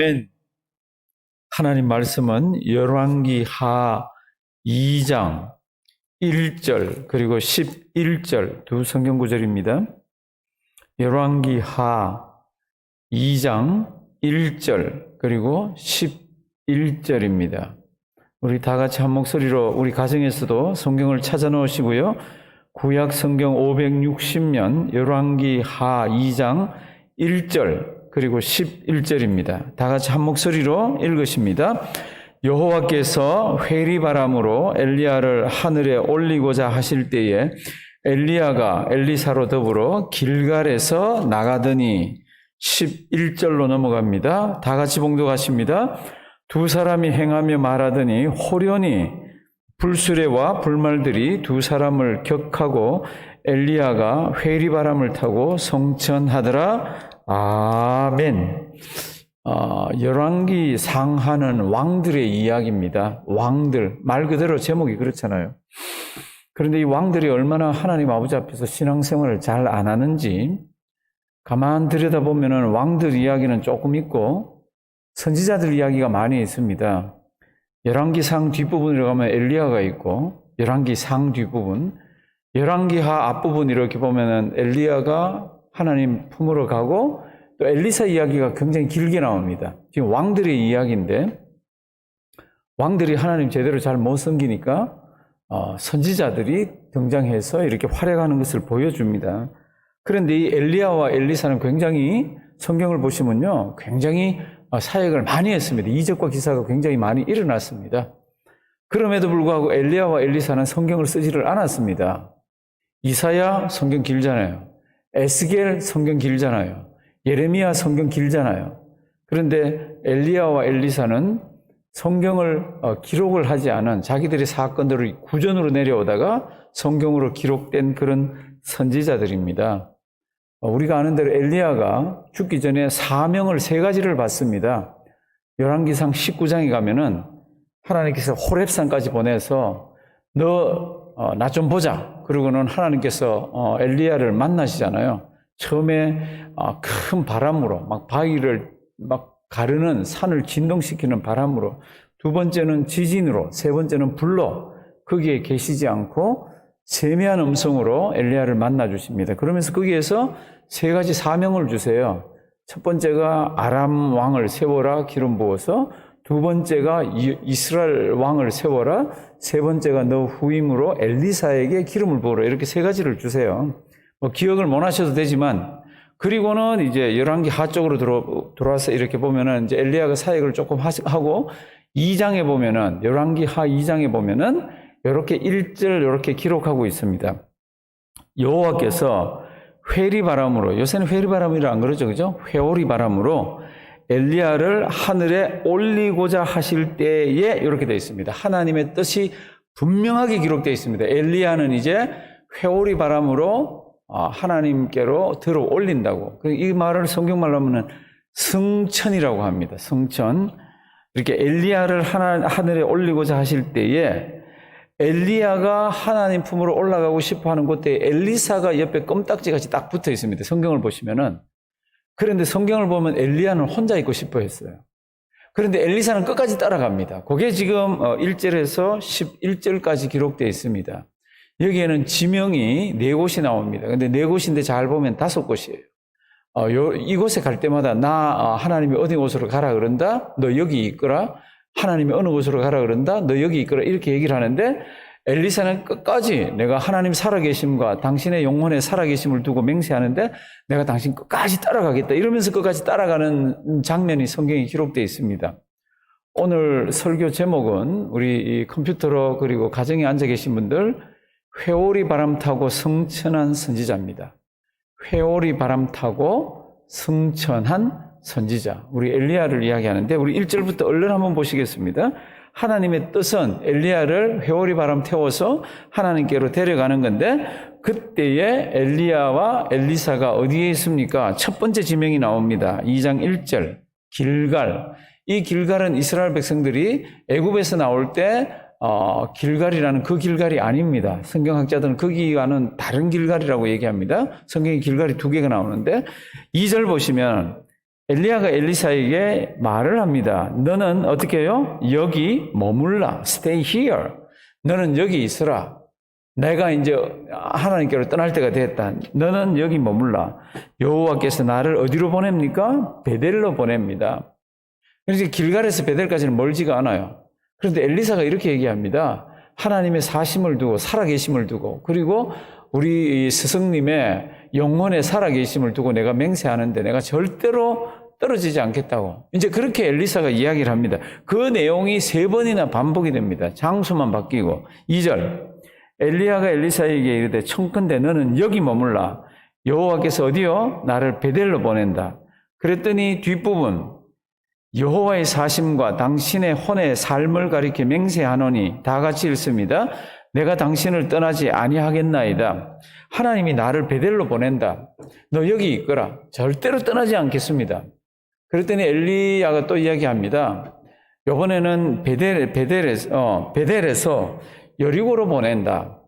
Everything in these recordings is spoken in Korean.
아멘. 하나님 말씀은 열왕기 하 2장 1절 그리고 11절 두 성경 구절입니다. 열왕기 하 2장 1절 그리고 11절입니다. 우리 다 같이 한 목소리로 우리 가정에서도 성경을 찾아 놓으시고요. 구약 성경 560면 열왕기 하 2장 1절 그리고 11절입니다. 다 같이 한 목소리로 읽으십니다. 여호와께서 회리 바람으로 엘리야를 하늘에 올리고자 하실 때에 엘리야가 엘리사로 더불어 길갈에서 나가더니 11절로 넘어갑니다. 다 같이 봉독하십니다. 두 사람이 행하며 말하더니 호련히 불수레와 불말들이 두 사람을 격하고 엘리야가 회리 바람을 타고 성천하더라. 아멘. 어, 열왕기 상하는 왕들의 이야기입니다. 왕들 말 그대로 제목이 그렇잖아요. 그런데 이 왕들이 얼마나 하나님 아버지 앞에서 신앙생활을 잘 안 하는지 가만 들여다보면 왕들 이야기는 조금 있고 선지자들 이야기가 많이 있습니다. 열왕기 상 뒷부분으로 가면 엘리야가 있고 열왕기 상 뒷부분, 열왕기 하 앞부분 이렇게 보면은 엘리야가 하나님 품으로 가고 또 엘리사 이야기가 굉장히 길게 나옵니다. 지금 왕들의 이야기인데 왕들이 하나님 제대로 잘 못 섬기니까 어, 선지자들이 등장해서 이렇게 활약하는 것을 보여줍니다. 그런데 이 엘리야와 엘리사는 굉장히 성경을 보시면요, 굉장히 어, 사역을 많이 했습니다. 이적과 기사가 굉장히 많이 일어났습니다. 그럼에도 불구하고 엘리야와 엘리사는 성경을 쓰지를 않았습니다. 이사야 성경 길잖아요. 에스겔 성경 길잖아요. 예레미야 성경 길잖아요. 그런데 엘리야와 엘리사는 성경을 어, 기록을 하지 않은 자기들의 사건들을 구전으로 내려오다가 성경으로 기록된 그런 선지자들입니다. 어, 우리가 아는 대로 엘리야가 죽기 전에 사명을 세 가지를 받습니다. 열왕기상 19장에 가면은 하나님께서 호렙산까지 보내서 너 나좀 보자. 그러고는 하나님께서 어, 엘리야를 만나시잖아요. 처음에 어, 큰 바람으로 막 바위를 막 가르는 산을 진동시키는 바람으로 두 번째는 지진으로 세 번째는 불로 거기에 계시지 않고 세미한 음성으로 엘리야를 만나 주십니다. 그러면서 거기에서 세 가지 사명을 주세요. 첫 번째가 아람 왕을 세워라 기름 부어서 두 번째가 이스라엘 왕을 세워라 세 번째가 너 후임으로 엘리사에게 기름을 부어라 이렇게 세 가지를 주세요. 뭐 기억을 못 하셔도 되지만 그리고는 이제 열왕기 하 쪽으로 들어, 들어와서 이렇게 보면은 이제 엘리야가 사역을 조금 하고 2장에 보면은 열왕기 하 2장에 보면은 이렇게 1절 이렇게 기록하고 있습니다. 여호와께서 회리 바람으로 요새는 회리 바람이라 안 그러죠. 그죠? 회오리 바람으로 엘리야를 하늘에 올리고자 하실 때에 이렇게 되어 있습니다. 하나님의 뜻이 분명하게 기록되어 있습니다. 엘리야는 이제 회오리 바람으로 하나님께로 들어 올린다고. 이 말을 성경말로 하면은 승천이라고 합니다. 승천. 이렇게 엘리야를 하늘에 올리고자 하실 때에 엘리야가 하나님 품으로 올라가고 싶어 하는 곳에 엘리사가 옆에 껌딱지 같이 딱 붙어 있습니다. 성경을 보시면은. 그런데 성경을 보면 엘리야는 혼자 있고 싶어 했어요. 그런데 엘리사는 끝까지 따라갑니다. 그게 지금 1절에서 어, 11절까지 기록되어 있습니다. 여기에는 지명이 네 곳이 나옵니다. 근데 네 곳인데 잘 보면 다섯 곳이에요. 어, 요, 이곳에 갈 때마다 나 어, 하나님이 어디 곳으로 가라 그런다. 너 여기 있거라. 하나님이 어느 곳으로 가라 그런다. 너 여기 있거라. 이렇게 얘기를 하는데 엘리사는 끝까지 내가 하나님 살아계심과 당신의 영혼의 살아계심을 두고 맹세하는데 내가 당신 끝까지 따라가겠다. 이러면서 끝까지 따라가는 장면이 성경에 기록되어 있습니다. 오늘 설교 제목은 우리 컴퓨터로 그리고 가정에 앉아 계신 분들 회오리 바람 타고 승천한 선지자입니다. 회오리 바람 타고 승천한 선지자. 우리 엘리야를 이야기하는데 우리 1절부터 얼른 한번 보시겠습니다. 하나님의 뜻은 엘리야를 회오리 바람 태워서 하나님께로 데려가는 건데 그때에 엘리야와 엘리사가 어디에 있습니까? 첫 번째 지명이 나옵니다. 2장 1절 길갈. 이 길갈은 이스라엘 백성들이 애굽에서 나올 때 어, 길갈이라는 그 길갈이 아닙니다. 성경학자들은 거기와는 다른 길갈이라고 얘기합니다. 성경에 길갈이 두 개가 나오는데 2절 보시면 엘리야가 엘리사에게 말을 합니다. 너는 어떻게 해요? 여기 머물라. Stay here. 너는 여기 있으라. 내가 이제 하나님께로 떠날 때가 됐다. 너는 여기 머물라. 여호와께서 나를 어디로 보냅니까? 베델로 보냅니다. 그래서 길갈에서 베델까지는 멀지가 않아요. 그런데 엘리사가 이렇게 얘기합니다. 하나님의 사심을 두고 살아계심을 두고 그리고 우리 스승님의 영혼의 살아계심을 두고 내가 맹세하는데 내가 절대로 떨어지지 않겠다고. 이제 그렇게 엘리사가 이야기를 합니다. 그 내용이 세 번이나 반복이 됩니다. 장소만 바뀌고. 2절. 엘리야가 엘리사에게 이르되 청컨대 너는 여기 머물라. 여호와께서 어디요? 나를 베델로 보낸다. 그랬더니 뒷부분 여호와의 사심과 당신의 혼의 삶을 가리켜 맹세하노니 다 같이 읽습니다. 내가 당신을 떠나지 아니하겠나이다. 하나님이 나를 베델로 보낸다. 너 여기 있거라. 절대로 떠나지 않겠습니다. 그랬더니 엘리야가 또 이야기합니다. 이번에는 베델, 베델에서, 어, 베델에서 여리고로 보낸다.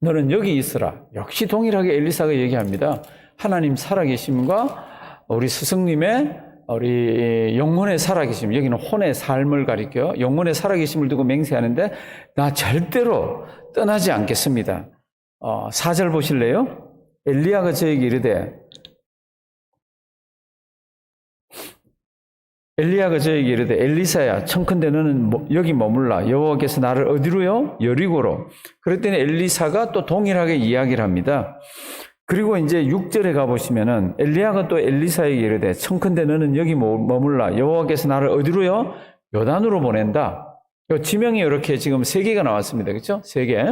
너는 여기 있으라. 역시 동일하게 엘리사가 얘기합니다. 하나님 살아계심과 우리 스승님의 우리 영혼의 살아계심, 여기는 혼의 삶을 가리켜 영혼의 살아계심을 두고 맹세하는데 나 절대로 떠나지 않겠습니다. 어, 4절 보실래요? 엘리야가 저에게 이르되 엘리야가 저에게 이르되 엘리사야 청컨대 너는 뭐- 여기 머물라 여호와께서 나를 어디로요? 여리고로 그랬더니 엘리사가 또 동일하게 이야기를 합니다. 그리고 이제 6절에 가보시면은 엘리야가 또 엘리사에게 이르되 청컨대 너는 여기 머- 머물라 여호와께서 나를 어디로요? 요단으로 보낸다. 요 지명이 이렇게 지금 세 개가 나왔습니다. 그렇죠? 세 개.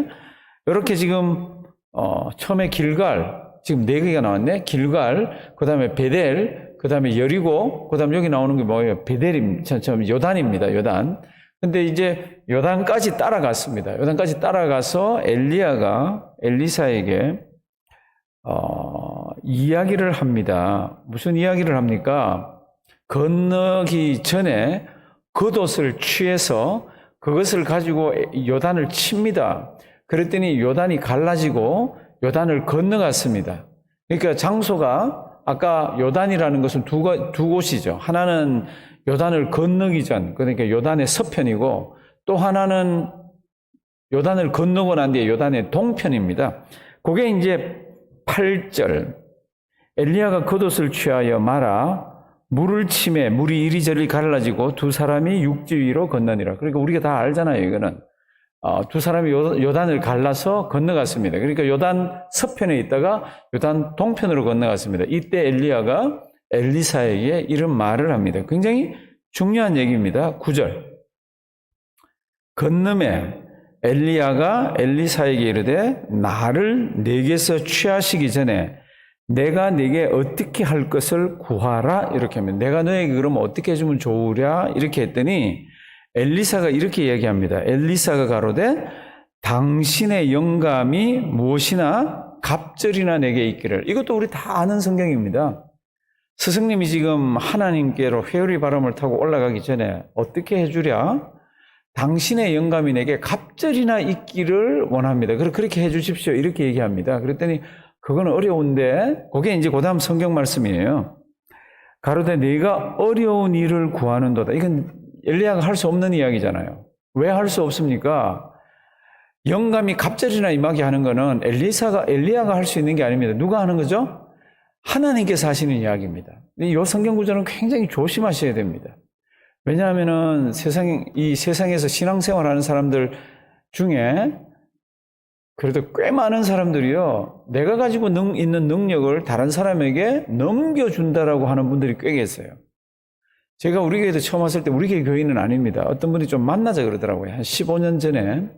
이렇게 지금 어, 처음에 길갈 지금 네 개가 나왔네. 길갈, 그다음에 베델, 그다음에 여리고, 그다음 에 여기 나오는 게 뭐예요? 베델임, 처럼 요단입니다. 요단. 근데 이제 요단까지 따라갔습니다. 요단까지 따라가서 엘리야가 엘리사에게 어, 이야기를 합니다. 무슨 이야기를 합니까? 건너기 전에 겉옷을 취해서 그것을 가지고 요단을 칩니다. 그랬더니 요단이 갈라지고 요단을 건너갔습니다. 그러니까 장소가 아까 요단이라는 것은 두, 가- 두 곳이죠. 하나는 요단을 건너기 전, 그러니까 요단의 서편이고 또 하나는 요단을 건너고 난 뒤에 요단의 동편입니다. 그게 이제 8절. 엘리야가 겉옷을 취하여 말아 물을 침에 물이 이리저리 갈라지고 두 사람이 육지 위로 건너니라. 그러니까 우리가 다 알잖아요, 이거는. 어, 두 사람이 요- 요단을 갈라서 건너갔습니다. 그러니까 요단 서편에 있다가 요단 동편으로 건너갔습니다. 이때 엘리야가 엘리사에게 이런 말을 합니다. 굉장히 중요한 얘기입니다. 9절. 건너에 엘리야가 엘리사에게 이르되 나를 내게서 취하시기 전에 내가 네게 어떻게 할 것을 구하라 이렇게 하면 내가 너에게 그러면 어떻게 해주면 좋으랴 이렇게 했더니 엘리사가 이렇게 얘기합니다. 엘리사가 가로되 당신의 영감이 무엇이나 갑절이나 내게 있기를 이것도 우리 다 아는 성경입니다. 스승님이 지금 하나님께로 회오리 바람을 타고 올라가기 전에 어떻게 해주랴? 당신의 영감이 내게 갑절이나 있기를 원합니다. 그렇게 해 주십시오. 이렇게 얘기합니다. 그랬더니 그거는 어려운데 그게 이제 그 다음 성경 말씀이에요. 가로되 네가 어려운 일을 구하는도다. 이건 엘리야가 할 수 없는 이야기잖아요. 왜 할 수 없습니까? 영감이 갑절이나 임하게 하는 거는 엘리사가 엘리야가 할 수 있는 게 아닙니다. 누가 하는 거죠? 하나님께서 하시는 이야기입니다. 이 성경 구조는 굉장히 조심하셔야 됩니다. 왜냐하면은 세상 이 세상에서 신앙생활 하는 사람들 중에 그래도 꽤 많은 사람들이요 내가 가지고 능, 있는 능력을 다른 사람에게 넘겨준다라고 하는 분들이 꽤 계세요. 제가 우리 교회도 처음 왔을 때 우리 교회 교인은 아닙니다. 어떤 분이 좀 만나자 그러더라고요. 한 15년 전에.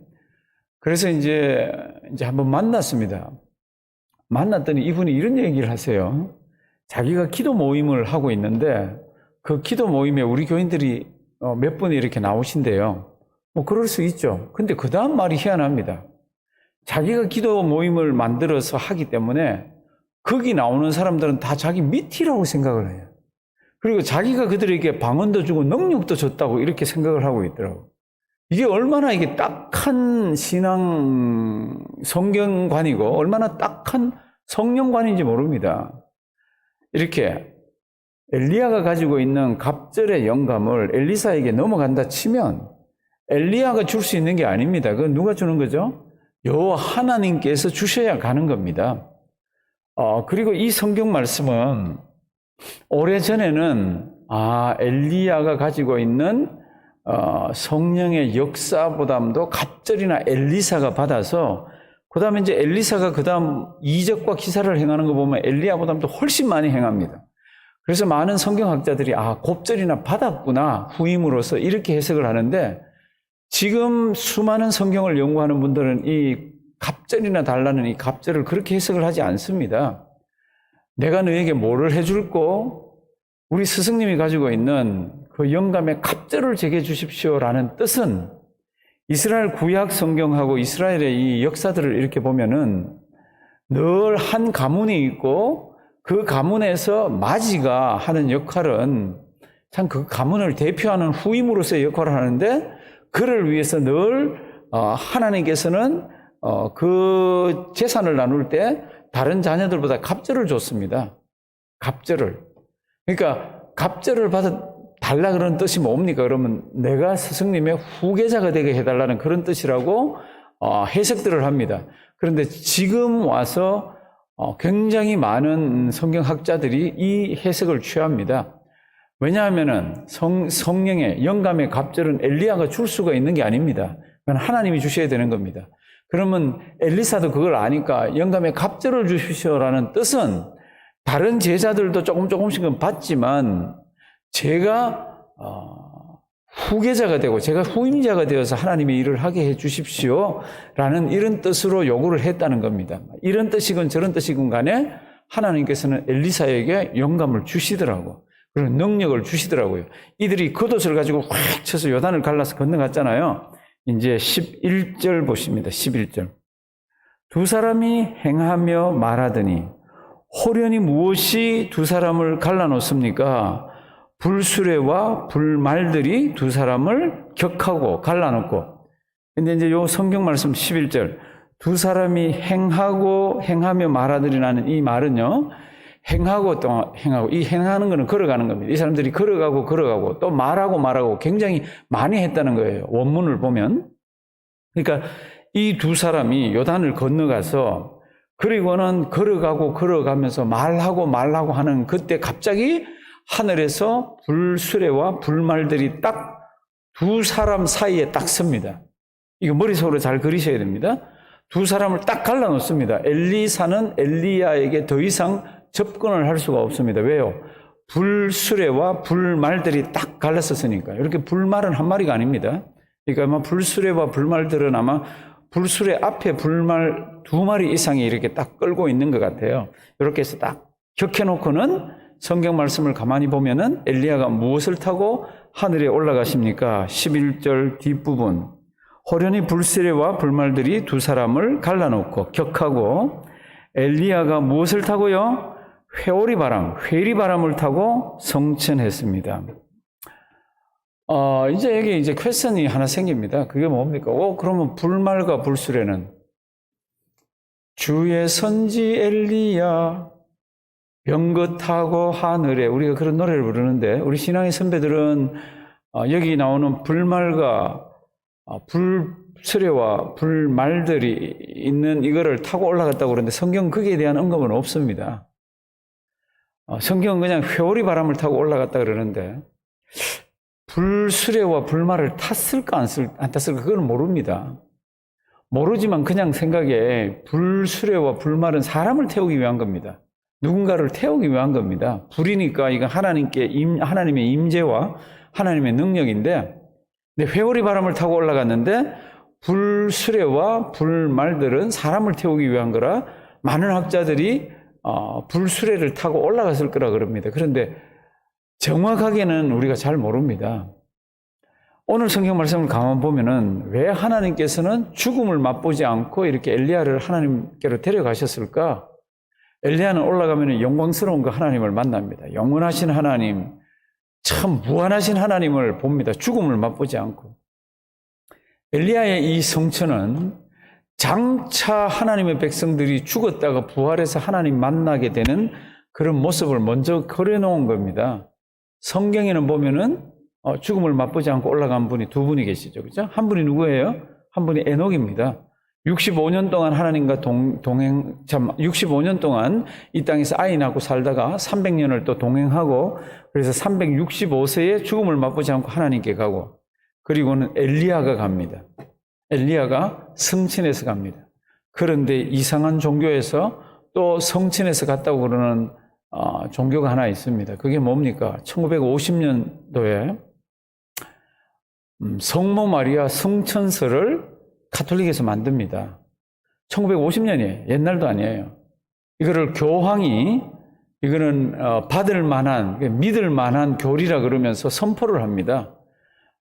그래서 이제 이제 한번 만났습니다. 만났더니 이분이 이런 얘기를 하세요. 자기가 기도 모임을 하고 있는데 그 기도 모임에 우리 교인들이 어, 몇 분이 이렇게 나오신대요. 뭐 그럴 수 있죠. 근데 그 다음 말이 희한합니다. 자기가 기도 모임을 만들어서 하기 때문에 거기 나오는 사람들은 다 자기 밑이라고 생각을 해요. 그리고 자기가 그들에게 방언도 주고 능력도 줬다고 이렇게 생각을 하고 있더라고. 이게 얼마나 이게 딱한 신앙 성경관이고 얼마나 딱한 성령관인지 모릅니다. 이렇게 엘리야가 가지고 있는 갑절의 영감을 엘리사에게 넘어간다 치면 엘리야가 줄 수 있는 게 아닙니다. 그건 누가 주는 거죠? 여호와 하나님께서 주셔야 가는 겁니다. 어, 그리고 이 성경 말씀은 오래 전에는 아, 엘리야가 가지고 있는 어, 성령의 역사보담도 갑절이나 엘리사가 받아서 그 다음에 이제 엘리사가 그 다음 이적과 기사를 행하는 거 보면 엘리야보담도 훨씬 많이 행합니다. 그래서 많은 성경학자들이 아, 곱절이나 받았구나 후임으로서 이렇게 해석을 하는데 지금 수많은 성경을 연구하는 분들은 이 갑절이나 달라는 이 갑절을 그렇게 해석을 하지 않습니다. 내가 너에게 뭐를 해줄고 우리 스승님이 가지고 있는 그 영감의 갑절을 제게 주십시오라는 뜻은 이스라엘 구약 성경하고 이스라엘의 이 역사들을 이렇게 보면은 늘 한 가문이 있고 그 가문에서 마지가 하는 역할은 참 그 가문을 대표하는 후임으로서의 역할을 하는데 그를 위해서 늘 어, 하나님께서는 어, 그 재산을 나눌 때 다른 자녀들보다 갑절을 줬습니다. 갑절을. 그러니까 갑절을 받아 달라 그런 뜻이 뭡니까? 그러면 내가 스승님의 후계자가 되게 해달라는 그런 뜻이라고 어, 해석들을 합니다. 그런데 지금 와서 어, 굉장히 많은 성경학자들이 이 해석을 취합니다. 왜냐하면은 성, 성령의 영감의 갑절은 엘리야가 줄 수가 있는 게 아닙니다. 그건 하나님이 주셔야 되는 겁니다. 그러면 엘리사도 그걸 아니까 영감의 갑절을 주십시오라는 뜻은 다른 제자들도 조금 조금씩은 받지만 제가 어, 후계자가 되고 제가 후임자가 되어서 하나님의 일을 하게 해 주십시오 라는 이런 뜻으로 요구를 했다는 겁니다. 이런 뜻이건 저런 뜻이건 간에 하나님께서는 엘리사에게 영감을 주시더라고. 그런 능력을 주시더라고요. 이들이 겉옷을 가지고 확 쳐서 요단을 갈라서 건너갔잖아요. 이제 11절 보십니다. 11절. 두 사람이 행하며 말하더니 호련히 무엇이 두 사람을 갈라놓습니까? 불수레와 불말들이 두 사람을 격하고 갈라놓고. 근데 이제 요 성경 말씀 11절. 두 사람이 행하고 행하며 말하더니라는 이 말은요. 행하고 또 행하고 이 행하는 거는 걸어가는 겁니다. 이 사람들이 걸어가고 걸어가고 또 말하고 말하고 굉장히 많이 했다는 거예요. 원문을 보면. 그러니까 이 두 사람이 요단을 건너가서 그리고는 걸어가고 걸어가면서 말하고 말하고 하는 그때 갑자기 하늘에서 불수레와 불말들이 딱 두 사람 사이에 딱 섭니다. 이거 머릿속으로 잘 그리셔야 됩니다. 두 사람을 딱 갈라놓습니다. 엘리사는 엘리야에게 더 이상 접근을 할 수가 없습니다. 왜요? 불수레와 불말들이 딱 갈랐었으니까. 이렇게 불말은 한 마리가 아닙니다. 그러니까 아마 불수레와 불말들은 아마 불수레 앞에 불말 두 마리 이상이 이렇게 딱 끌고 있는 것 같아요. 이렇게 해서 딱 격해놓고는 성경 말씀을 가만히 보면은 엘리야가 무엇을 타고 하늘에 올라가십니까? 11절 뒷부분. 호련히 불수레와 불말들이 두 사람을 갈라놓고 격하고 엘리야가 무엇을 타고요? 회오리 바람, 회리 바람을 타고 성천했습니다. 어, 이제 여기 이제 퀘스천이 하나 생깁니다. 그게 뭡니까? 어, 그러면 불말과 불수레는 주의 선지 엘리야 병거 타고 하늘에 우리가 그런 노래를 부르는데 우리 신앙의 선배들은 어, 여기 나오는 불말과 어, 불수레와 불말들이 있는 이거를 타고 올라갔다고 그러는데 성경 거기에 대한 언급은 없습니다. 어, 성경은 그냥 회오리 바람을 타고 올라갔다 그러는데 불수레와 불말을 탔을까 안, 쓸, 안 탔을까 그건 모릅니다. 모르지만 그냥 생각에 불수레와 불말은 사람을 태우기 위한 겁니다. 누군가를 태우기 위한 겁니다. 불이니까 이건 하나님께 임, 하나님의 임재와 하나님의 능력인데 근데 회오리 바람을 타고 올라갔는데 불수레와 불말들은 사람을 태우기 위한 거라 많은 학자들이 어, 불수레를 타고 올라갔을 거라 그럽니다. 그런데 정확하게는 우리가 잘 모릅니다. 오늘 성경 말씀을 가만 보면은 왜 하나님께서는 죽음을 맛보지 않고 이렇게 엘리야를 하나님께로 데려가셨을까? 엘리야는 올라가면 영광스러운 그 하나님을 만납니다. 영원하신 하나님, 참 무한하신 하나님을 봅니다. 죽음을 맛보지 않고. 엘리야의 이 성천은 장차 하나님의 백성들이 죽었다가 부활해서 하나님 만나게 되는 그런 모습을 먼저 그려놓은 겁니다. 성경에는 보면은 어, 죽음을 맛보지 않고 올라간 분이 두 분이 계시죠. 그죠? 한 분이 누구예요? 한 분이 에녹입니다. 65년 동안 하나님과 동, 동행, 참, 65년 동안 이 땅에서 아이 낳고 살다가 300년을 또 동행하고 그래서 365세에 죽음을 맛보지 않고 하나님께 가고 그리고는 엘리야가 갑니다. 엘리야가 성친에서 갑니다. 그런데 이상한 종교에서 또 성친에서 갔다고 그러는 어, 종교가 하나 있습니다. 그게 뭡니까? 1950년도에 음, 성모 마리아 성천서를 카톨릭에서 만듭니다. 1950년이에요. 옛날도 아니에요. 이거를 교황이 이거는 어, 받을 만한 믿을 만한 교리라 그러면서 선포를 합니다.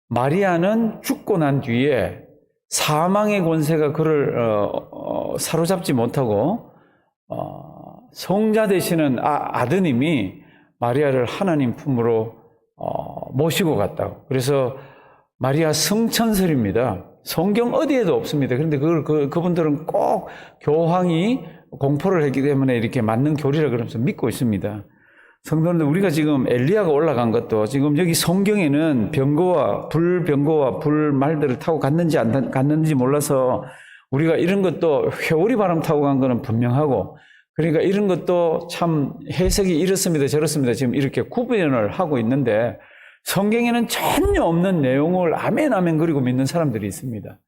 마리아는 죽고 난 뒤에 사망의 권세가 그를 어, 어, 사로잡지 못하고 어, 성자 되시는 아, 드님이 마리아를 하나님 품으로 어, 모시고 갔다고. 그래서 마리아 성천설입니다. 성경 어디에도 없습니다. 그런데 그걸 그, 그분들은 꼭 교황이 공포를 했기 때문에 이렇게 맞는 교리라 그러면서 믿고 있습니다. 성도들 우리가 지금 엘리야가 올라간 것도 지금 여기 성경에는 병거와 불병거와 불말들을 타고 갔는지 안 갔는지 몰라서 우리가 이런 것도 회오리 바람 타고 간 거는 분명하고 그러니까 이런 것도 참 해석이 이렇습니다 저렇습니다 지금 이렇게 구분을 하고 있는데 성경에는 전혀 없는 내용을 아멘 아멘 그리고 믿는 사람들이 있습니다.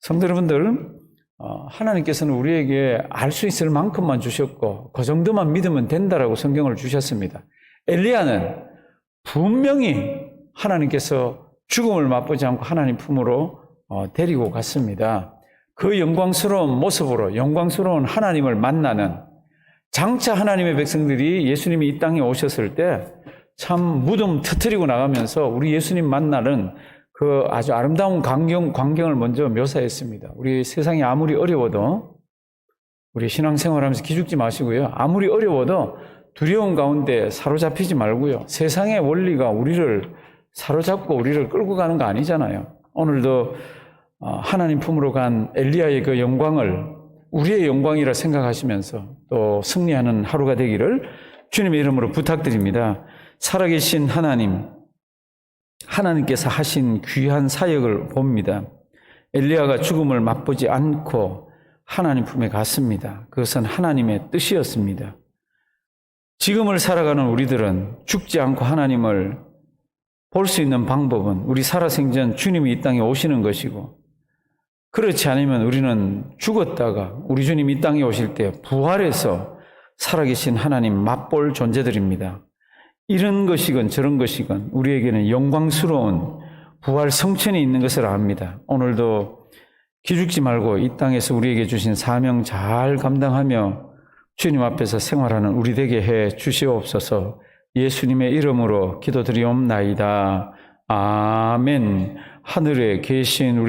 성도 여러분들 어, 하나님께서는 우리에게 알 수 있을 만큼만 주셨고 그 정도만 믿으면 된다라고 성경을 주셨습니다. 엘리야는 분명히 하나님께서 죽음을 맛보지 않고 하나님 품으로 어, 데리고 갔습니다. 그 영광스러운 모습으로 영광스러운 하나님을 만나는 장차 하나님의 백성들이 예수님이 이 땅에 오셨을 때 참 무덤 터트리고 나가면서 우리 예수님 만나는 그 아주 아름다운 광경, 광경을 먼저 묘사했습니다. 우리 세상이 아무리 어려워도 우리 신앙생활 하면서 기죽지 마시고요. 아무리 어려워도 두려운 가운데 사로잡히지 말고요. 세상의 원리가 우리를 사로잡고 우리를 끌고 가는 거 아니잖아요. 오늘도 어, 하나님 품으로 간 엘리야의 그 영광을 우리의 영광이라 생각하시면서 또 승리하는 하루가 되기를 주님의 이름으로 부탁드립니다. 살아계신 하나님, 하나님께서 하신 귀한 사역을 봅니다. 엘리야가 죽음을 맛보지 않고 하나님 품에 갔습니다. 그것은 하나님의 뜻이었습니다. 지금을 살아가는 우리들은 죽지 않고 하나님을 볼 수 있는 방법은 우리 살아생전 주님이 이 땅에 오시는 것이고 그렇지 않으면 우리는 죽었다가 우리 주님 이 땅에 오실 때 부활해서 살아계신 하나님 맛볼 존재들입니다. 이런 것이건 저런 것이건 우리에게는 영광스러운 부활 성천이 있는 것을 압니다. 오늘도 기죽지 말고 이 땅에서 우리에게 주신 사명 잘 감당하며 주님 앞에서 생활하는 우리 되게 해 주시옵소서 예수님의 이름으로 기도드리옵나이다. 아멘. 하늘에 계신 우리